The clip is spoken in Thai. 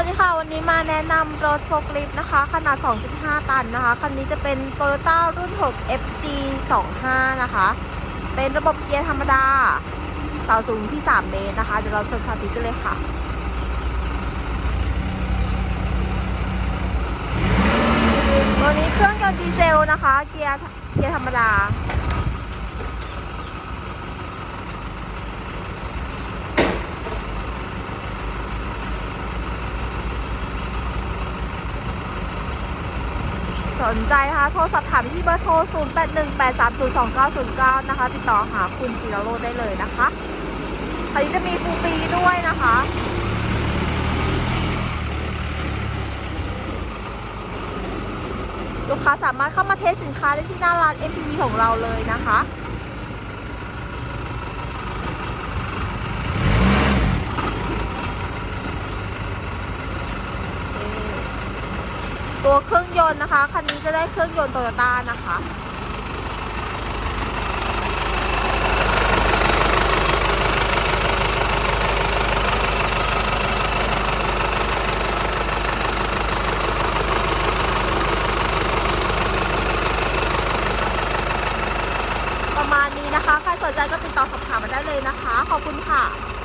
วัสดีค่ะ วันนี้มาแนะนำรถโฟล์คลิฟต์นะคะ ขนาด 2.5 ตันนะคะ คันนี้จะเป็น Toyota รุ่น 6 FG 25 นะคะ เป็นระบบเกียร์ธรรมดา เสาสูงที่ 3 เมตรนะคะ เดี๋ยวเราชมชาติกันเลยค่ะตัวนี้เครื่องยนต์ดีเซลนะคะ เกียร์เกียร์ธรรมดา สนใจนะคะโทรสอบถามที่เบอร์โทร 0818302909 นะคะ ติดต่อหาคุณจิโรโรได้เลยนะคะคันนี้จะมีฟูปีด้วยนะคะลูกค้าสามารถเข้ามาเทสสินค้าได้ที่หน้าร้าน MPV ของเราเลยนะคะ ตัวเครื่องยนต์นะคะ คันนี้จะได้เครื่องยนต์โตโยต้านะคะประมาณนี้นะคะ ใครสนใจก็ติดต่อสอบถามมาได้เลยนะคะ ขอบคุณค่ะ